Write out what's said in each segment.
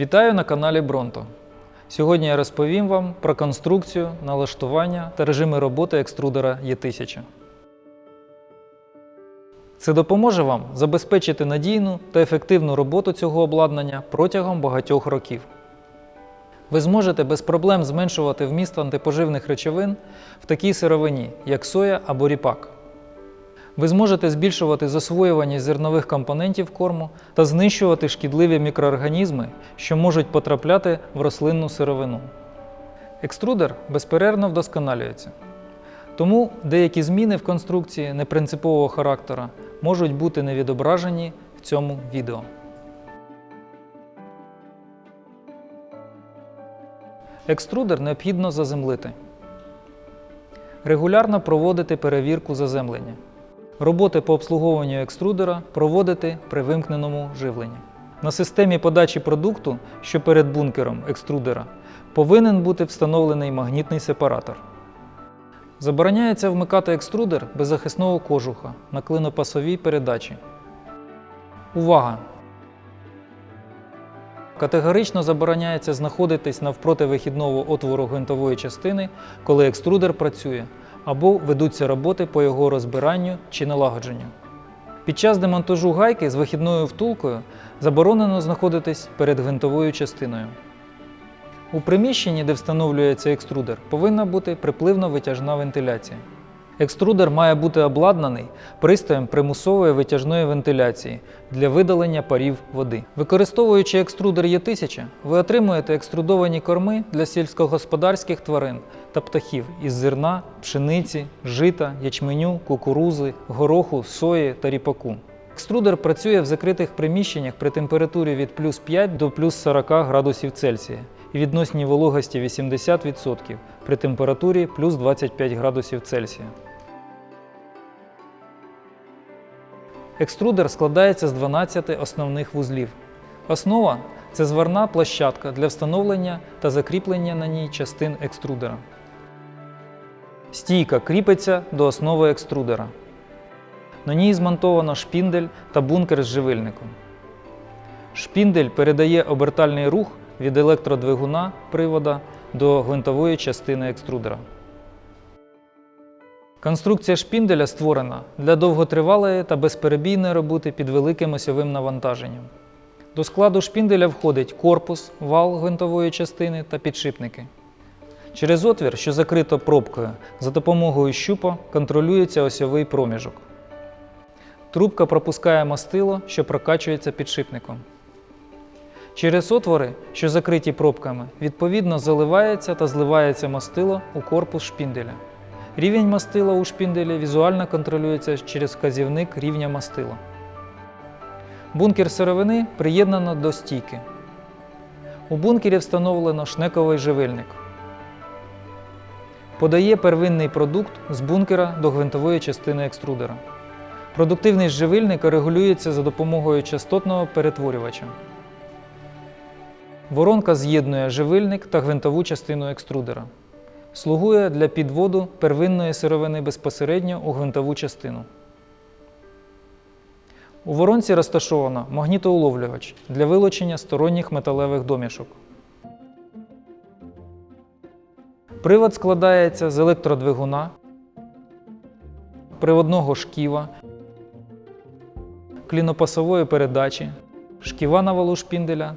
Вітаю на каналі Бронто. Сьогодні я розповім вам про конструкцію, налаштування та режими роботи екструдера Є1000. Це допоможе вам забезпечити надійну та ефективну роботу цього обладнання протягом багатьох років. Ви зможете без проблем зменшувати вміст антипоживних речовин в такій сировині, як соя або ріпак. Ви зможете збільшувати засвоюваність зернових компонентів корму та знищувати шкідливі мікроорганізми, що можуть потрапляти в рослинну сировину. Екструдер безперервно вдосконалюється. Тому деякі зміни в конструкції непринципового характера можуть бути не відображені в цьому відео. Екструдер необхідно заземлити. Регулярно проводити перевірку заземлення. Роботи по обслуговуванню екструдера проводити при вимкненому живленні. На системі подачі продукту, що перед бункером екструдера, повинен бути встановлений магнітний сепаратор. Забороняється вмикати екструдер без захисного кожуха на клинопасовій передачі. Увага! Категорично забороняється знаходитись навпроти вихідного отвору гвинтової частини, коли екструдер працює, або ведуться роботи по його розбиранню чи налагодженню. Під час демонтажу гайки з вихідною втулкою заборонено знаходитись перед гвинтовою частиною. У приміщенні, де встановлюється екструдер, повинна бути припливно-витяжна вентиляція. Екструдер має бути обладнаний пристроєм примусової витяжної вентиляції для видалення парів води. Використовуючи екструдер Є1000, ви отримуєте екструдовані корми для сільськогосподарських тварин та птахів із зерна, пшениці, жита, ячменю, кукурузи, гороху, сої та ріпаку. Екструдер працює в закритих приміщеннях при температурі від плюс 5 до плюс 40 градусів Цельсія і відносній вологості 80% при температурі плюс 25 градусів Цельсія. Екструдер складається з 12 основних вузлів. Основа це зварна площадка для встановлення та закріплення на ній частин екструдера. Стійка кріпиться до основи екструдера. На ній змонтовано шпіндель та бункер з живильником. Шпіндель передає обертальний рух від електродвигуна привода до гвинтової частини екструдера. Конструкція шпінделя створена для довготривалої та безперебійної роботи під великим осьовим навантаженням. До складу шпінделя входить корпус, вал гвинтової частини та підшипники. Через отвір, що закрито пробкою, за допомогою щупа контролюється осьовий проміжок. Трубка пропускає мастило, що прокачується підшипником. Через отвори, що закриті пробками, відповідно заливається та зливається мастило у корпус шпінделя. Рівень мастила у шпінделі візуально контролюється через вказівник рівня мастила. Бункер сировини приєднано до стійки. У бункері встановлено шнековий живильник. Подає первинний продукт з бункера до гвинтової частини екструдера. Продуктивність живильника регулюється за допомогою частотного перетворювача. Воронка з'єднує живильник та гвинтову частину екструдера. Слугує для підводу первинної сировини безпосередньо у гвинтову частину. У воронці розташовано магнітоуловлювач для вилучення сторонніх металевих домішок. Привод складається з електродвигуна, приводного шківа, клінопасової передачі, шківа на валу шпінделя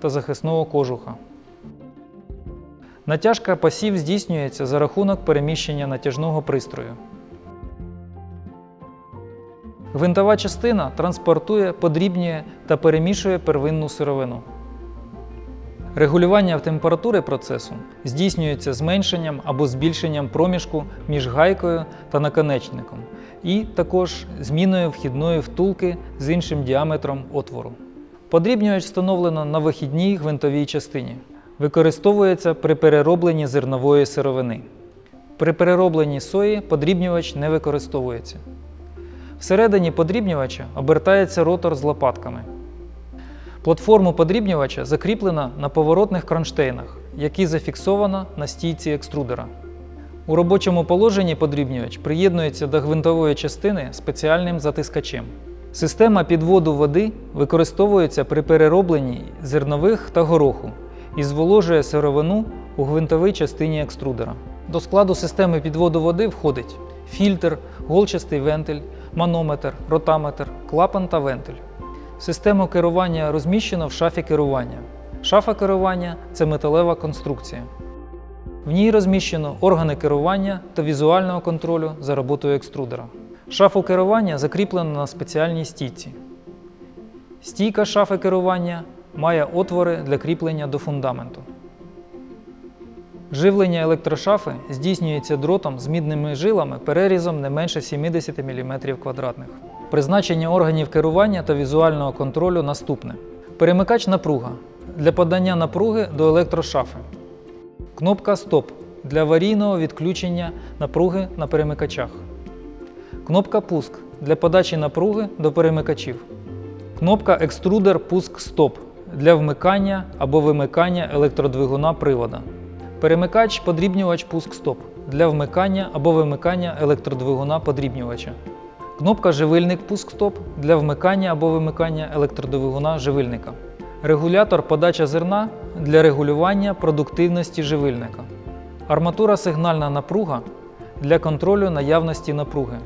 та захисного кожуха. Натяжка пасів здійснюється за рахунок переміщення натяжного пристрою. Гвинтова частина транспортує, подрібнює та перемішує первинну сировину. Регулювання температури процесу здійснюється зменшенням або збільшенням проміжку між гайкою та наконечником, і також зміною вхідної втулки з іншим діаметром отвору. Подрібнювач встановлено на вихідній гвинтовій частині. Використовується при переробленні зернової сировини. При переробленні сої подрібнювач не використовується. Всередині подрібнювача обертається ротор з лопатками. Платформу подрібнювача закріплено на поворотних кронштейнах, які зафіксовано на стійці екструдера. У робочому положенні подрібнювач приєднується до гвинтової частини спеціальним затискачем. Система підводу води використовується при переробленні зернових та гороху і зволожує сировину у гвинтовій частині екструдера. До складу системи підводу води входить фільтр, голчастий вентиль, манометр, ротаметр, клапан та вентиль. Систему керування розміщено в шафі керування. Шафа керування це металева конструкція. В ній розміщено органи керування та візуального контролю за роботою екструдера. Шафу керування закріплено на спеціальній стійці. Стійка шафи керування має отвори для кріплення до фундаменту. Живлення електрошафи здійснюється дротом з мідними жилами перерізом не менше 70 мм. Призначення органів керування та візуального контролю наступне: перемикач напруга для подання напруги до електрошафи. Кнопка Стоп для аварійного відключення напруги на перемикачах. Кнопка Пуск для подачі напруги до перемикачів. Кнопка Екструдер Пуск Стоп для вмикання або вимикання електродвигуна привода. Перемикач подрібнювач Пуск Стоп для вмикання або вимикання електродвигуна подрібнювача. Кнопка Живильник Пуск Стоп для вмикання або вимикання електродвигуна живильника. Регулятор подача зерна для регулювання продуктивності живильника. Арматура сигнальна напруга для контролю наявності напруги.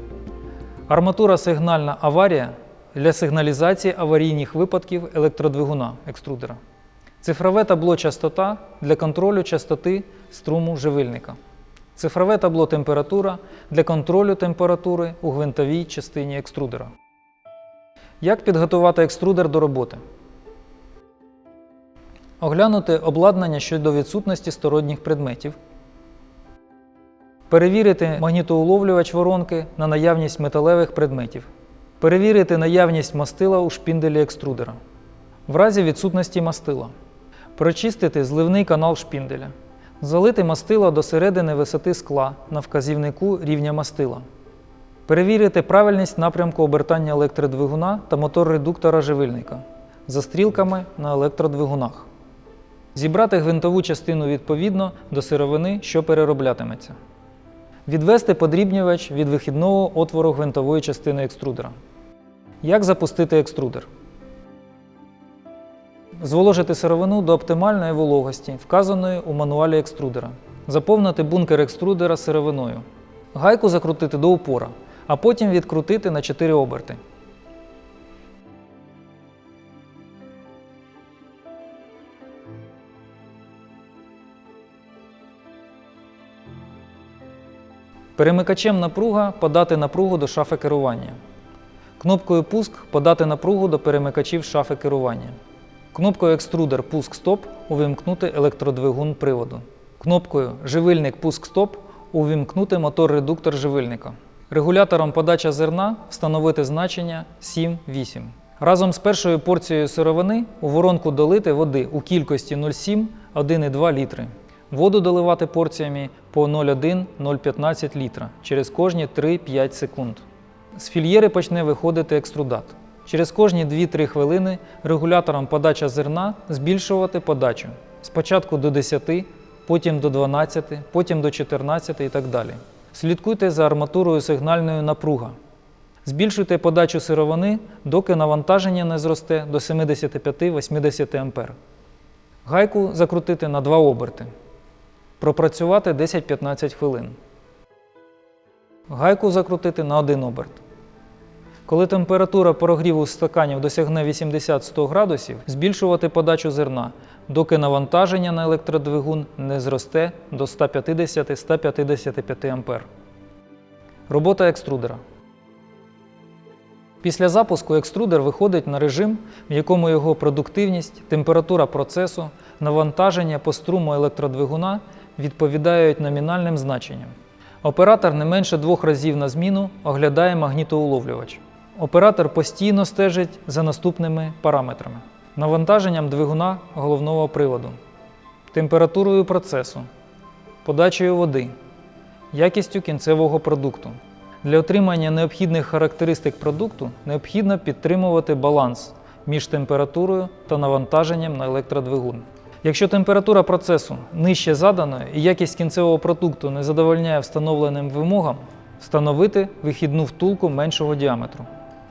Арматура сигнальна аварія для сигналізації аварійних випадків електродвигуна екструдера. Цифрове табло частота для контролю частоти струму живильника. Цифрове табло температура для контролю температури у гвинтовій частині екструдера. Як підготувати екструдер до роботи? Оглянути обладнання щодо відсутності сторонніх предметів. Перевірити магнітоуловлювач воронки на наявність металевих предметів. Перевірити наявність мастила у шпінделі екструдера. В разі відсутності мастила. Прочистити зливний канал шпінделя. Залити мастило до середини висоти скла на вказівнику рівня мастила. Перевірити правильність напрямку обертання електродвигуна та мотор-редуктора живильника за стрілками на електродвигунах. Зібрати гвинтову частину відповідно до сировини, що перероблятиметься. Відвести подрібнювач від вихідного отвору гвинтової частини екструдера. Як запустити екструдер? Зволожити сировину до оптимальної вологості, вказаної у мануалі екструдера. Заповнити бункер екструдера сировиною. Гайку закрутити до упора, а потім відкрутити на 4 оберти. Перемикачем напруга подати напругу до шафи керування. Кнопкою Пуск подати напругу до перемикачів шафи керування. Кнопкою Екструдер Пуск Стоп увімкнути електродвигун приводу. Кнопкою Живильник Пуск Стоп увімкнути мотор-редуктор живильника. Регулятором подача зерна встановити значення 7-8. Разом з першою порцією сировини у воронку долити води у кількості 0,7 1,2 літри. Воду доливати порціями по 0,1-0,15 літра через кожні 3-5 секунд. З фільєри почне виходити екструдат. Через кожні 2-3 хвилини регулятором подача зерна збільшувати подачу. Спочатку до 10, потім до 12, потім до 14 і так далі. Слідкуйте за арматурою сигнальної напруга. Збільшуйте подачу сировини, доки навантаження не зросте до 75-80 А. Гайку закрутити на 2 оберти. Пропрацювати 10-15 хвилин. Гайку закрутити на 1 оберт. Коли температура прогріву стаканів досягне 80-100 градусів, збільшувати подачу зерна, доки навантаження на електродвигун не зросте до 150-155 А. Робота екструдера. Після запуску екструдер виходить на режим, в якому його продуктивність, температура процесу, навантаження по струму електродвигуна відповідають номінальним значенням. Оператор не менше двох разів на зміну оглядає магнітоуловлювач. Оператор постійно стежить за наступними параметрами: навантаженням двигуна головного приводу, температурою процесу, подачею води, якістю кінцевого продукту. Для отримання необхідних характеристик продукту необхідно підтримувати баланс між температурою та навантаженням на електродвигун. Якщо температура процесу нижче заданої і якість кінцевого продукту не задовольняє встановленим вимогам, встановити вихідну втулку меншого діаметру.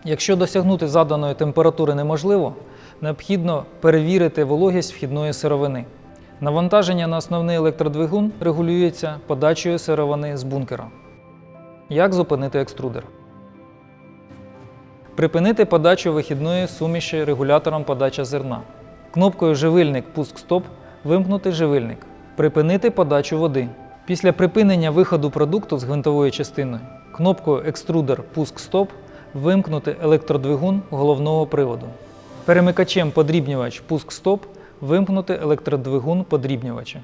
Якщо досягнути заданої температури неможливо, необхідно перевірити вологість вхідної сировини. Навантаження на основний електродвигун регулюється подачею сировини з бункера. Як зупинити екструдер? Припинити подачу вихідної суміші регулятором подача зерна. Кнопкою Живильник пуск стоп вимкнути живильник. Припинити подачу води. Після припинення виходу продукту з гвинтової частини кнопкою Екструдер пуск стоп вимкнути електродвигун головного приводу. Перемикачем подрібнювач пуск стоп вимкнути електродвигун подрібнювача.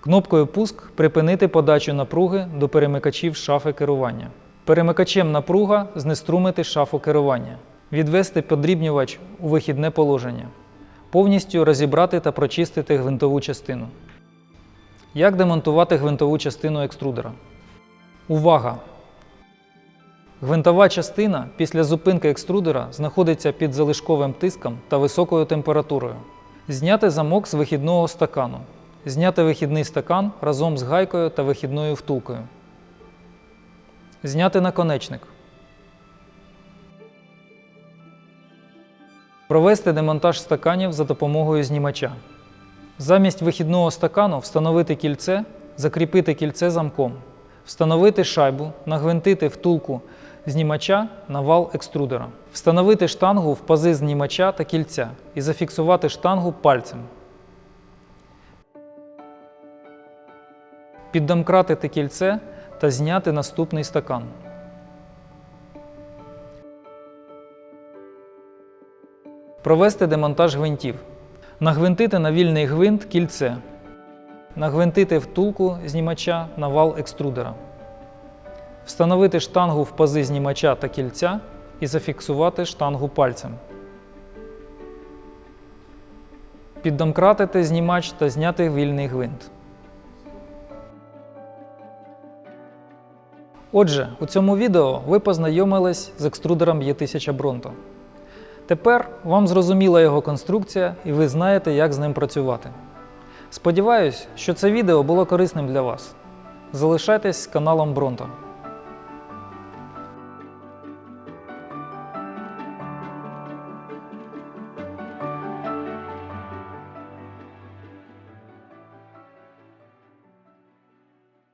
Кнопкою Пуск припинити подачу напруги до перемикачів шафи керування. Перемикачем напруга знеструмити шафу керування. Відвести подрібнювач у вихідне положення. Повністю розібрати та прочистити гвинтову частину. Як демонтувати гвинтову частину екструдера? Увага! Гвинтова частина після зупинки екструдера знаходиться під залишковим тиском та високою температурою. Зняти замок з вихідного стакану. Зняти вихідний стакан разом з гайкою та вихідною втулкою. Зняти наконечник. Провести демонтаж стаканів за допомогою знімача. Замість вихідного стакану встановити кільце, закріпити кільце замком, встановити шайбу, нагвинтити втулку знімача на вал екструдера, встановити штангу в пази знімача та кільця і зафіксувати штангу пальцем. Піддомкратити кільце та зняти наступний стакан. Провести демонтаж гвинтів. Нагвинтити на вільний гвинт кільце. Нагвинтити втулку знімача на вал екструдера. Встановити штангу в пази знімача та кільця і зафіксувати штангу пальцем. Піддомкратити знімач та зняти вільний гвинт. Отже, у цьому відео ви познайомились з екструдером Є1000 Bronto. Тепер вам зрозуміла його конструкція і ви знаєте, як з ним працювати. Сподіваюсь, що це відео було корисним для вас. Залишайтесь з каналом Bronto.